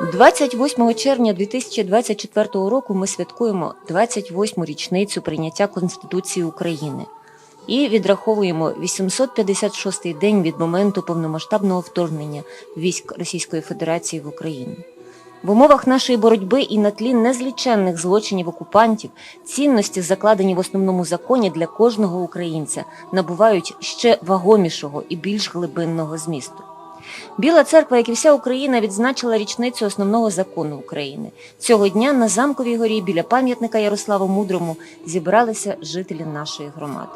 28 червня 2024 року ми святкуємо 28-му річницю прийняття Конституції України і відраховуємо 856-й день від моменту повномасштабного вторгнення військ Російської Федерації в Україну. В умовах нашої боротьби і на тлі незліченних злочинів окупантів цінності, закладені в основному законі для кожного українця, набувають ще вагомішого і більш глибинного змісту. Біла церква, як і вся Україна, відзначила річницю основного закону України. Цього дня на замковій горі біля пам'ятника Ярославу Мудрому зібралися жителі нашої громади.